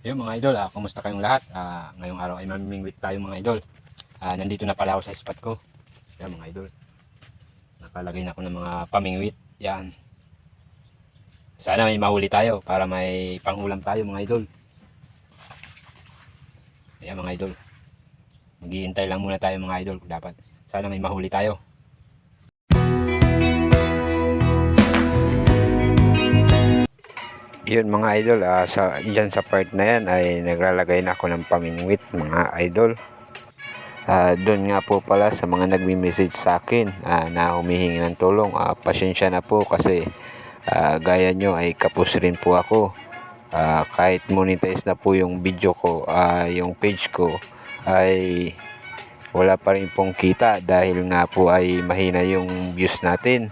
Yun mga idol, ah, kumusta kayong lahat? Ah, ngayong araw ay mamimingwit tayo mga idol. Ah, nandito na pala ako sa spot ko. Yan mga idol. Nakalagay na ako ng mga pamingwit. Yan. Sana may mahuli tayo para may panghulam tayo mga idol. Ayan mga idol. Maghihintay lang muna tayo mga idol. Dapat sana may mahuli tayo. Yun mga idol, ah, sa, dyan sa part na yan ay naglalagay na ako ng pamingwit mga idol. Ah, doon nga po pala sa mga nagmi-message sa akin ah, na humihingi ng tulong. Ah, pasensya na po kasi ah, gaya nyo ay kapos rin po ako. Ah, kahit monetize na po yung video ko, ah, yung page ko ay wala pa rin pong kita dahil nga po ay mahina yung views natin.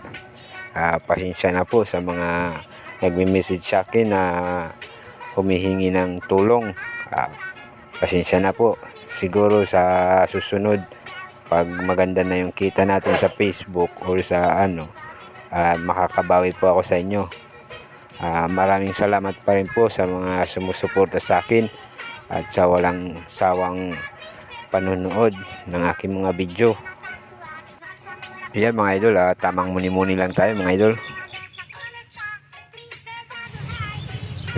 Ah, pasensya na po sa mga nagme-message sa akin na humihingi ng tulong. Ah, pasensya na po. Siguro sa susunod, pag maganda na yung kita natin sa Facebook or sa ano, ah, makakabawi po ako sa inyo. Ah, maraming salamat pa rin po sa mga sumusuporta sa akin at sa walang sawang panonood ng aking mga video. Yan mga idol, ah, tamang muni-muni lang tayo mga idol.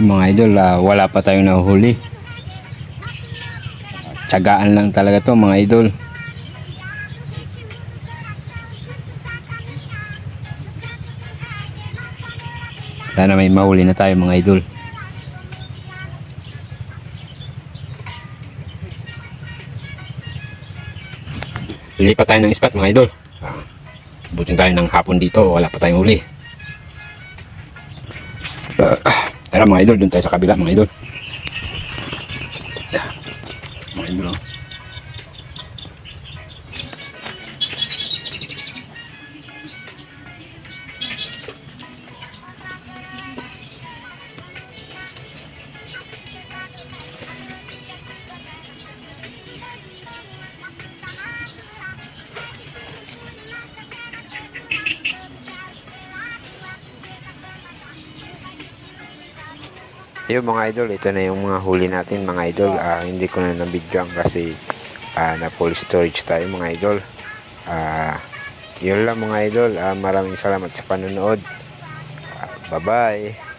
Yung mga idol, ah, wala pa tayong nahuhuli. Tsagaan lang talaga to mga idol. Sana may mahuli na tayo mga idol. Lilipat tayo ng spot mga idol. Ah, butin tayo ng hapon dito, wala pa tayong huli. Tara mga idol, dun tayo sa kabila mga idol. Mga idol. oh. Yung mga idol, ito na yung mga huli natin mga idol. Ah, hindi ko na nabidyoan kasi ah, na full storage tayo mga idol. Ah, yun lang mga idol. Ah, maraming salamat sa panonood. Ah, bye bye.